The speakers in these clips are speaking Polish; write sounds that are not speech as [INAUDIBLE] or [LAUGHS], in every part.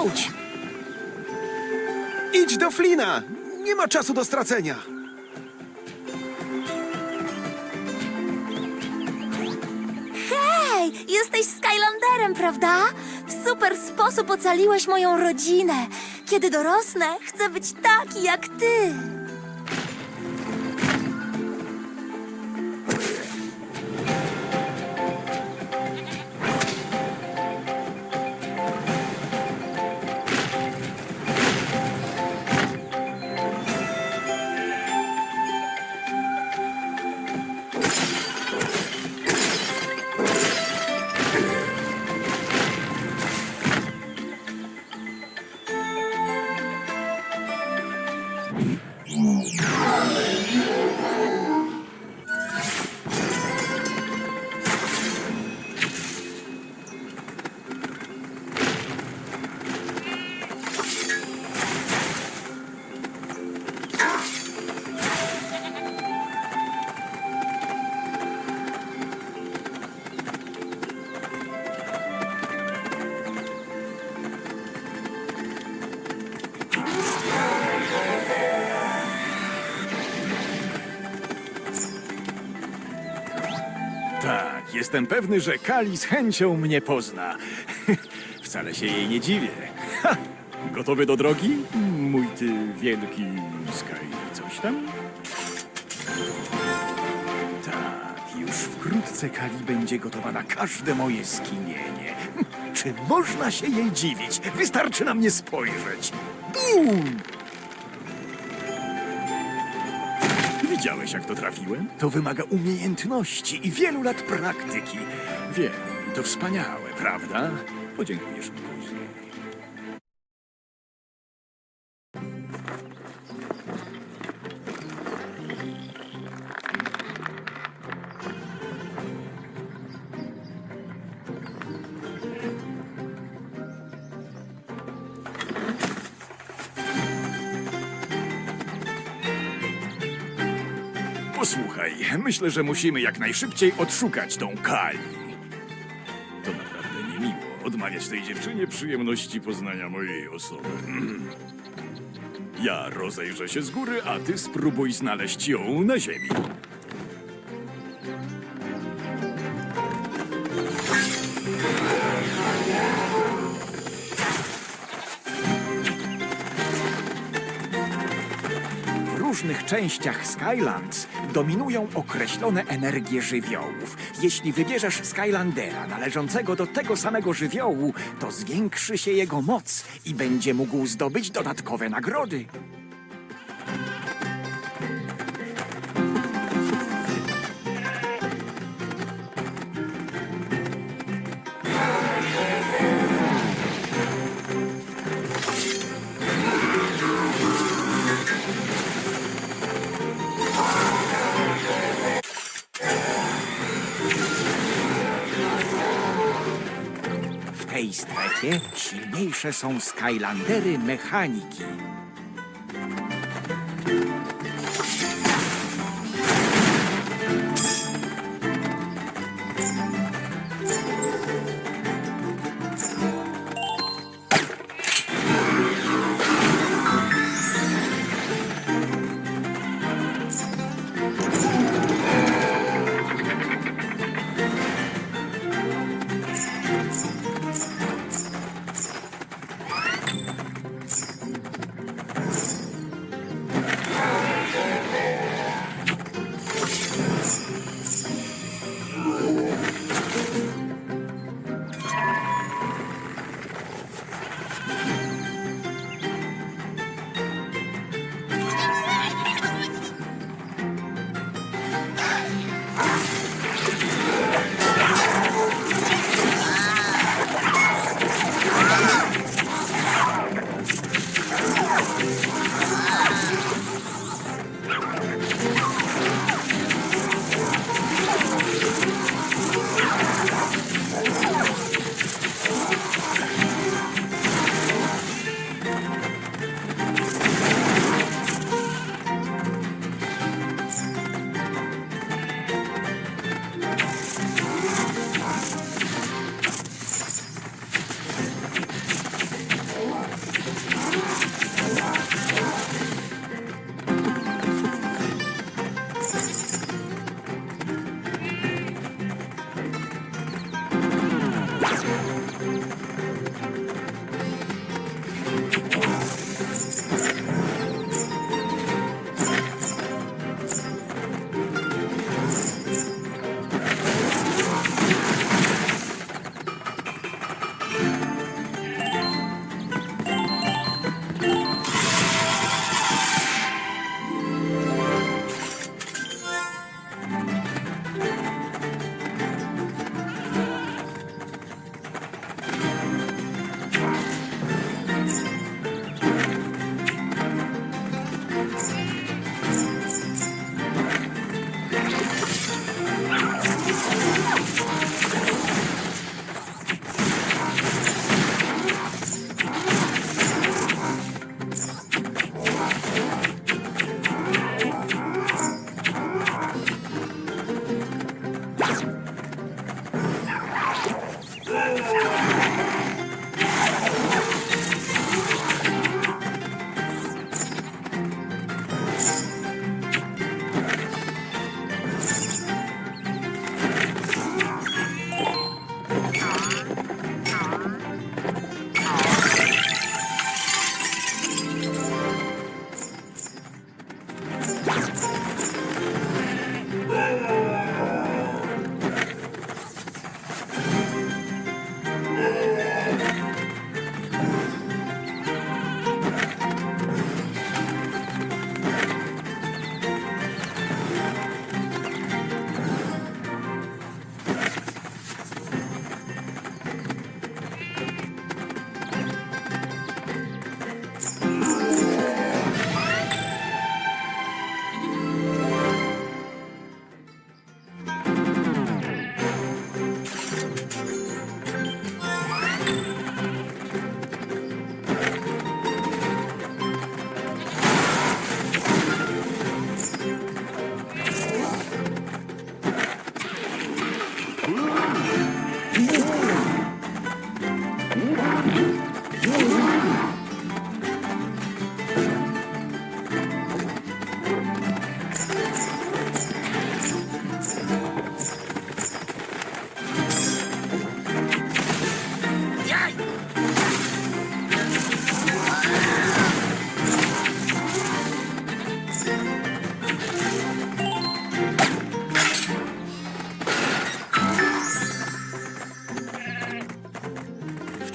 Chodź! Idź do Flina! Nie ma czasu do stracenia! Hej, jesteś Skylanderem, prawda? W super sposób ocaliłeś moją rodzinę. Kiedy dorosnę, chcę być taki jak ty. Tak, jestem pewny, że Kali z chęcią mnie pozna. [LAUGHS] Wcale się jej nie dziwię. Ha! Gotowy do drogi? Mój ty wielki Sky coś tam? Tak, już wkrótce Kali będzie gotowa na każde moje skinienie. Czy można się jej dziwić? Wystarczy na mnie spojrzeć. Bum! Widziałeś, jak to trafiłem? To wymaga umiejętności i wielu lat praktyki. Wiem, to wspaniałe, prawda? Podziękujesz mi Posłuchaj, myślę, że musimy jak najszybciej odszukać tą Kali. To naprawdę niemiło odmawiać tej dziewczynie przyjemności poznania mojej osoby. Ja rozejrzę się z góry, a ty spróbuj znaleźć ją na ziemi. Różnych częściach Skylands dominują określone energie żywiołów. Jeśli wybierzesz Skylandera należącego do tego samego żywiołu, to zwiększy się jego moc i będzie mógł zdobyć dodatkowe nagrody. Tej strefie silniejsze są Skylandery mechaniki.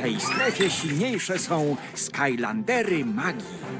Tej strefie silniejsze są Skylandery magii.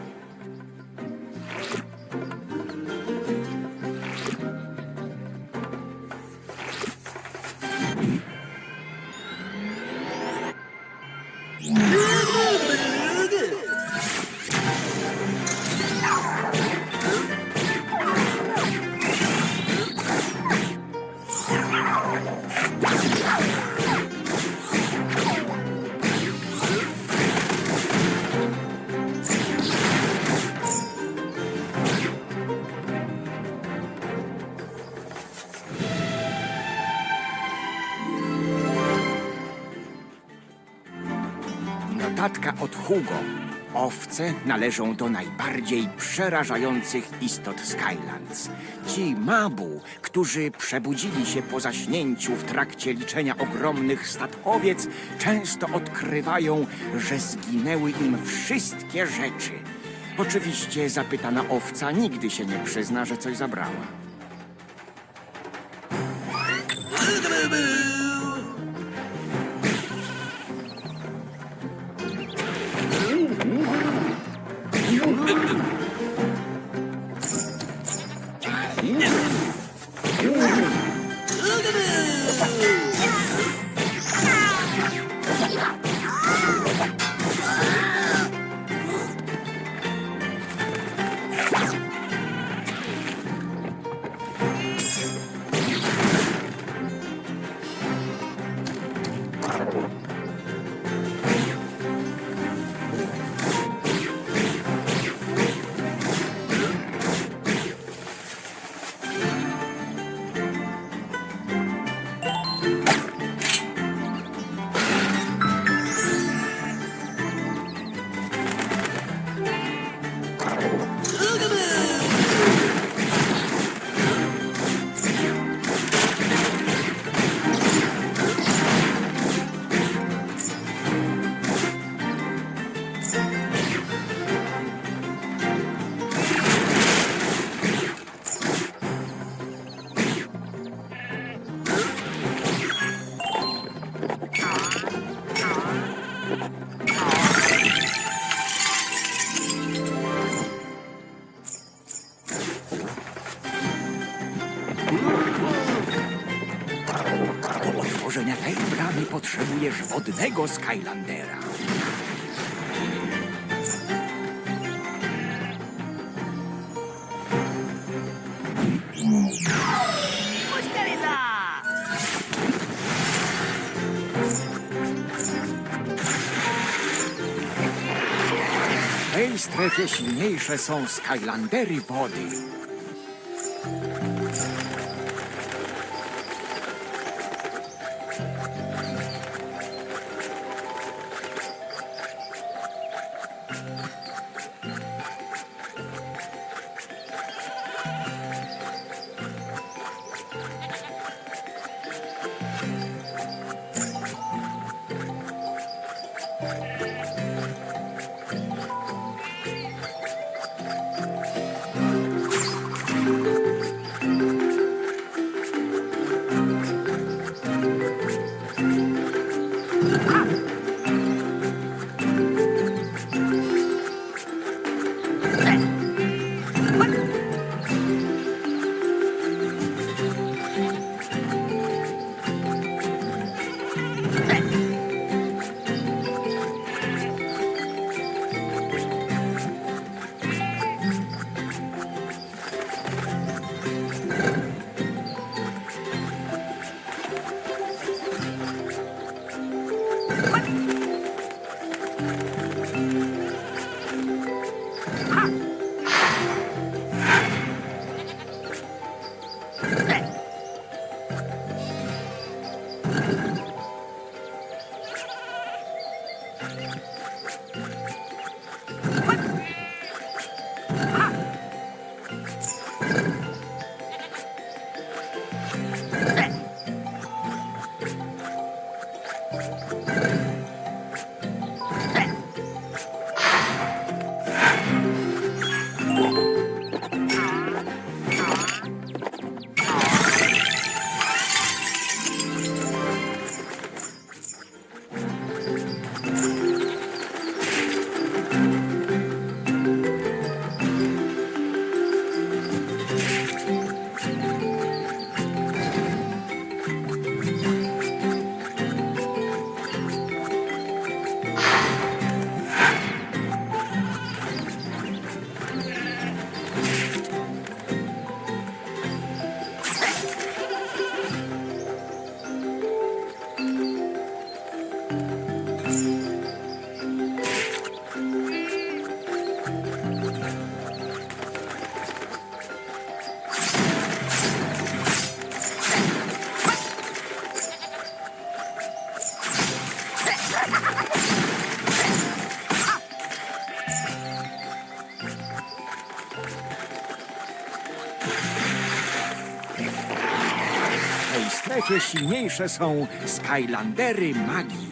Notatka od Hugo. Owce należą do najbardziej przerażających istot Skylands. Ci mabu, którzy przebudzili się po zaśnięciu w trakcie liczenia ogromnych stad owiec, często odkrywają, że zginęły im wszystkie rzeczy. Oczywiście zapytana owca nigdy się nie przyzna, że coś zabrała. Wodnego Skylandera. W tej strefie silniejsze są Skylandery wody. Ha! Tej strefie silniejsze są Skylandery magii.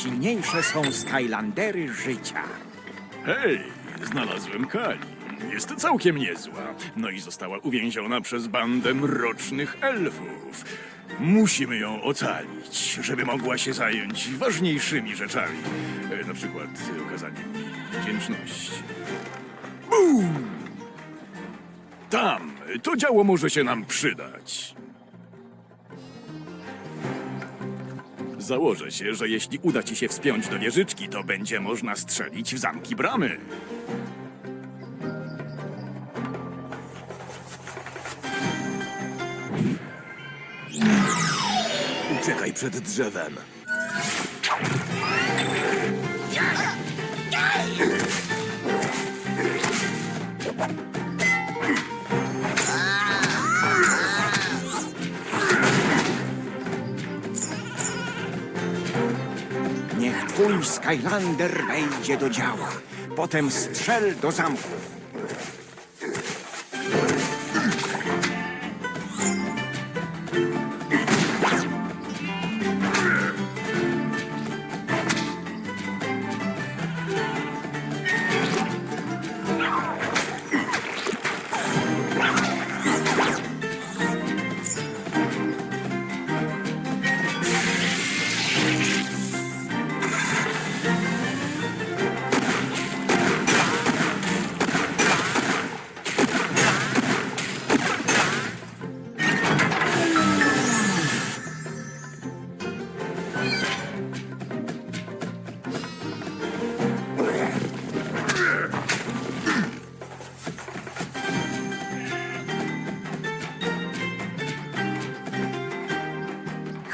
Strefie silniejsze są Skylandery życia. Hej, znalazłem Kali. Jest całkiem niezła. No i została uwięziona przez bandę mrocznych elfów. Musimy ją ocalić, żeby mogła się zająć ważniejszymi rzeczami. E, Na przykład okazaniem mi wdzięczności. Bum! Tam, to działo może się nam przydać. Założę się, że jeśli uda ci się wspiąć do wieżyczki, to będzie można strzelić w zamki bramy. Uciekaj przed drzewem. Twój Skylander wejdzie do działa. Potem strzel do zamków.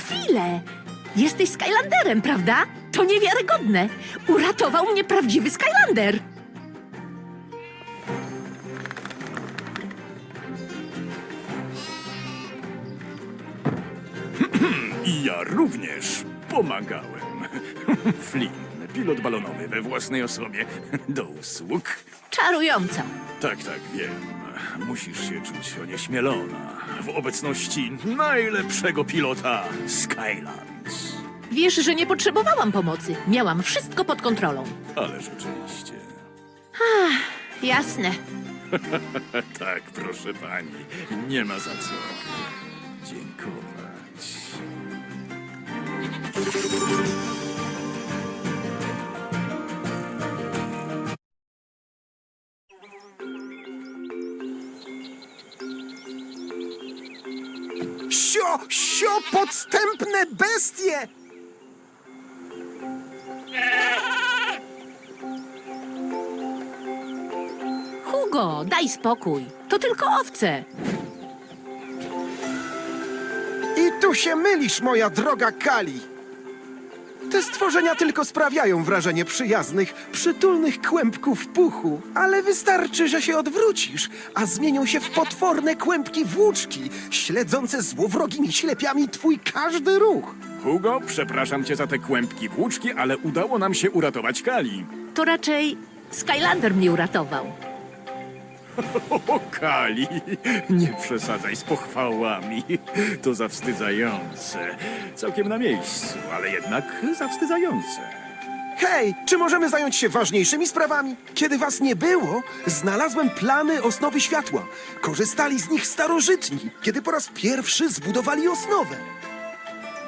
Chwilę! Jesteś Skylanderem, prawda? To niewiarygodne! Uratował mnie prawdziwy Skylander! I ja również pomagałem. [LAUGHS] Flynn, pilot balonowy we własnej osobie. Do usług. Czarująco! Tak, tak, wiem. Musisz się czuć onieśmielona w obecności najlepszego pilota Skylands. Wiesz, że nie potrzebowałam pomocy. Miałam wszystko pod kontrolą. Ale rzeczywiście. Jasne. [LAUGHS] Tak, proszę pani. Nie ma za co dziękować. Sio, sio, podstępne bestie! Hugo, daj spokój. To tylko owce. I tu się mylisz, moja droga Kali. Te stworzenia tylko sprawiają wrażenie przyjaznych, przytulnych kłębków puchu, ale wystarczy, że się odwrócisz, a zmienią się w potworne kłębki włóczki, śledzące złowrogimi ślepiami twój każdy ruch. Hugo, przepraszam cię za te kłębki włóczki, ale udało nam się uratować Kali. To raczej Skylander mnie uratował. [LAUGHS] O, Kali, nie przesadzaj z pochwałami. To zawstydzające. Całkiem na miejscu, ale jednak zawstydzające. Hej, czy możemy zająć się ważniejszymi sprawami? Kiedy was nie było, znalazłem plany osnowy światła. Korzystali z nich starożytni, kiedy po raz pierwszy zbudowali osnowę.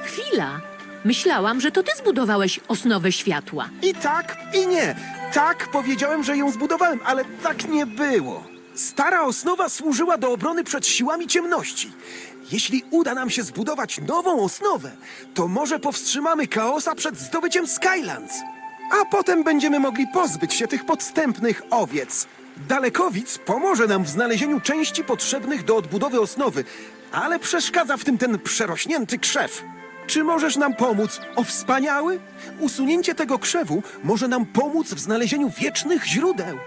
Chwila. Myślałam, że to ty zbudowałeś osnowę światła. I tak, i nie. Tak, powiedziałem, że ją zbudowałem, ale tak nie było. Stara osnowa służyła do obrony przed siłami ciemności. Jeśli uda nam się zbudować nową osnowę, to może powstrzymamy chaosa przed zdobyciem Skylands. A potem będziemy mogli pozbyć się tych podstępnych owiec. Dalekowic pomoże nam w znalezieniu części potrzebnych do odbudowy osnowy, ale przeszkadza w tym ten przerośnięty krzew. Czy możesz nam pomóc, o wspaniały? Usunięcie tego krzewu może nam pomóc w znalezieniu wiecznych źródeł.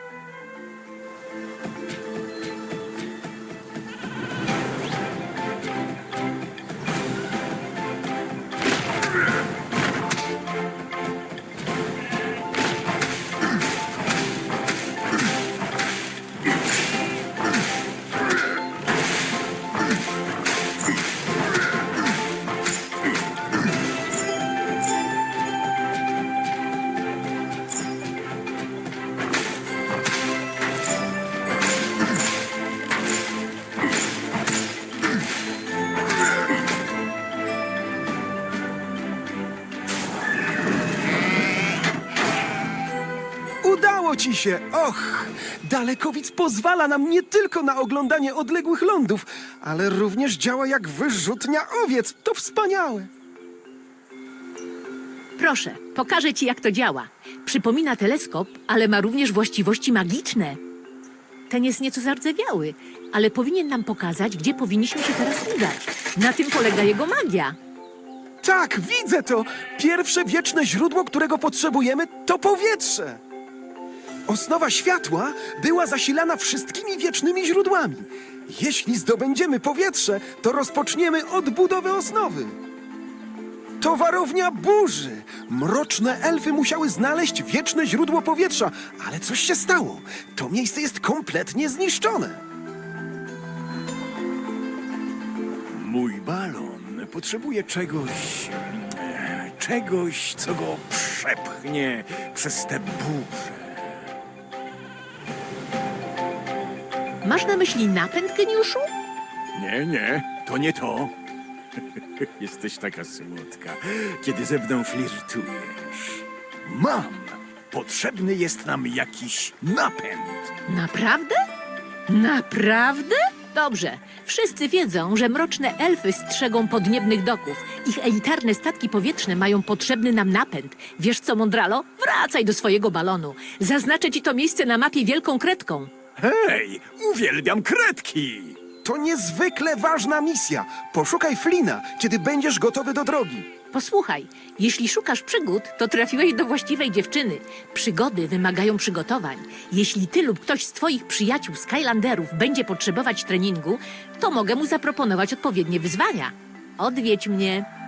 Się! Och! Dalekowic pozwala nam nie tylko na oglądanie odległych lądów, ale również działa jak wyrzutnia owiec. To wspaniałe! Proszę, pokażę ci, jak to działa. Przypomina teleskop, ale ma również właściwości magiczne. Ten jest nieco zardzewiały, ale powinien nam pokazać, gdzie powinniśmy się teraz udać. Na tym polega jego magia. Tak, widzę to! Pierwsze wieczne źródło, którego potrzebujemy, to powietrze! Osnowa światła była zasilana wszystkimi wiecznymi źródłami. Jeśli zdobędziemy powietrze, to rozpoczniemy odbudowę osnowy. To warownia burzy. Mroczne elfy musiały znaleźć wieczne źródło powietrza, ale coś się stało. To miejsce jest kompletnie zniszczone. Mój balon potrzebuje czegoś. e, czegoś, co go przepchnie przez te burze. Masz na myśli napęd, geniuszu? Nie, nie, to nie to. [LAUGHS] Jesteś taka słodka, kiedy ze mną flirtujesz. Mam! Potrzebny jest nam jakiś napęd. Naprawdę? Naprawdę? Dobrze. Wszyscy wiedzą, że mroczne elfy strzegą podniebnych doków. Ich elitarne statki powietrzne mają potrzebny nam napęd. Wiesz co, Mondralo? Wracaj do swojego balonu. Zaznaczę ci to miejsce na mapie wielką kredką. Hej, uwielbiam kredki! To niezwykle ważna misja. Poszukaj Flina, kiedy będziesz gotowy do drogi. Posłuchaj, jeśli szukasz przygód, to trafiłeś do właściwej dziewczyny. Przygody wymagają przygotowań. Jeśli ty lub ktoś z twoich przyjaciół Skylanderów będzie potrzebować treningu, to mogę mu zaproponować odpowiednie wyzwania. Odwiedź mnie.